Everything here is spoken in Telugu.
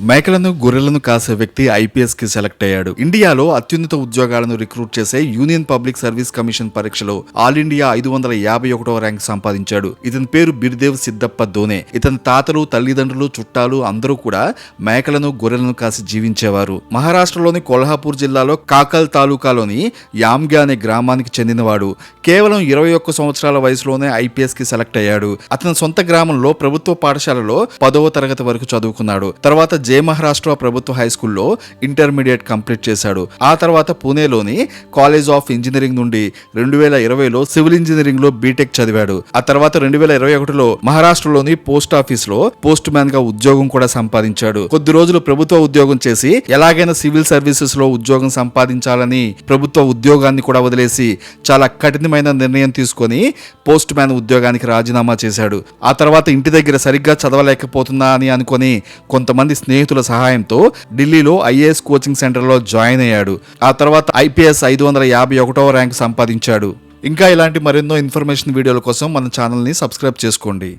మేకలను గొర్రెలను కాసే వ్యక్తి ఐపీఎస్కి సెలెక్ట్ అయ్యాడు. ఇండియాలో అత్యున్నత ఉద్యోగాలను రిక్రూట్ చేసే యూనియన్ పబ్లిక్ సర్వీస్ కమిషన్ పరీక్షలో ఆల్ ఇండియా ఐదు వందల యాభై ఒకటవ ర్యాంక్ సంపాదించాడు. ఇతని పేరు బిర్దేవ్ సిద్దప్ప దోనే ఇతని తాతలు తల్లిదండ్రులు చుట్టాలు అందరూ కూడా మేకలను గొర్రెలను కాసి జీవించేవారు. మహారాష్ట్రలోని కొల్హాపూర్ జిల్లాలో కాకల్ తాలూకాలోని యామ్గా అనే గ్రామానికి చెందినవాడు. కేవలం ఇరవై ఒక్క సంవత్సరాల వయసులోనే ఐపీఎస్కి సెలెక్ట్ అయ్యాడు. అతని సొంత గ్రామంలో ప్రభుత్వ పాఠశాలలో పదవ తరగతి వరకు చదువుకున్నాడు. తర్వాత జే మహారాష్ట్ర ప్రభుత్వ హై స్కూల్లో ఇంటర్మీడియట్ కంప్లీట్ చేశాడు. ఆ తర్వాత పూణేలోని కాలేజ్ ఆఫ్ ఇంజనీరింగ్ నుండి రెండు వేల ఇరవైలో సివిల్ ఇంజనీరింగ్లో బీటెక్ చదివాడు. ఆ తర్వాత రెండు వేల ఇరవై ఒకటిలో మహారాష్ట్రలోని పోస్ట్ ఆఫీస్లో పోస్ట్ మ్యాన్గా ఉద్యోగం కూడా సంపాదించాడు. కొద్ది రోజులు ప్రభుత్వ ఉద్యోగం చేసి ఎలాగైనా సివిల్ సర్వీసెస్లో ఉద్యోగం సంపాదించాలని ప్రభుత్వ ఉద్యోగాన్ని కూడా వదిలేసి చాలా కఠినమైన నిర్ణయం తీసుకొని పోస్ట్ మ్యాన్ ఉద్యోగానికి రాజీనామా చేశాడు. ఆ తర్వాత ఇంటి దగ్గర సరిగ్గా చదవలేకపోతున్నా అని అనుకొని కొంతమంది స్నేహితులు సహాయంతో ఢిల్లీలో ఐఏఎస్ కోచింగ్ సెంటర్లో జాయిన్ అయ్యాడు. ఆ తర్వాత ఐపీఎస్ ఐదు వందల యాభై ఒకటవ ర్యాంక్ సంపాదించాడు. ఇంకా ఇలాంటి మరెన్నో ఇన్ఫర్మేషన్ వీడియోల కోసం మన ఛానల్ని సబ్స్క్రైబ్ చేసుకోండి.